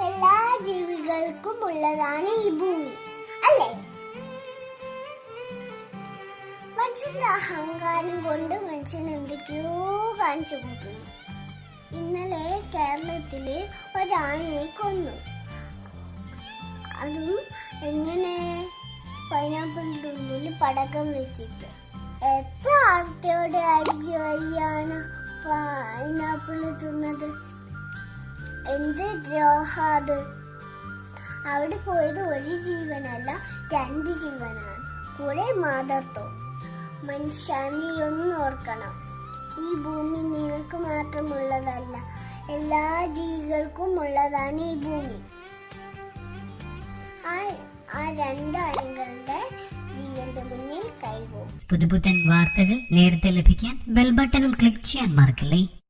എല്ലാ ജീവികൾക്കും ഉള്ളതാണ് ഈ ഭൂമി. അല്ലേ? മനുഷ്യന്റെ അഹങ്കാരം കൊണ്ട് മനുഷ്യൻ എന്തൊക്കെയോ കാണിച്ചു കൂട്ടുന്നു. ഇന്നലെ കേരളത്തിൽ ഒരാണിനെ കൊന്നു. അതും എങ്ങനെ? പൈനാപ്പിളിന്റെ ഉള്ളിൽ പടക്കം വെച്ചിട്ട്. എത്ര ആർത്തിയോടെ ആയിരിക്കും അയ്യാണ് പൈനാപ്പിൾ തിന്നത്. എന്ത് ദ്രോഹാത് അവിടെ പോയത് ഒരു ജീവനല്ല രണ്ട് ജീവനാണ്. കുറെ മാതത്വം. മനുഷ്യാനി ഒന്ന് ഓർക്കണം. ഈ ഭൂമി നിനക്ക് മാത്രമുള്ളതല്ല എല്ലാ ജീവികൾക്കും ഉള്ളതാണ് ഈ ഭൂമി. ആളുകളുടെ പുതുപുത്തൻ വാർത്തകൾ നേരത്തെ ലഭിക്കാൻ ബെൽ ബട്ടണും ക്ലിക്ക് ചെയ്യാൻ മറക്കല്ലേ?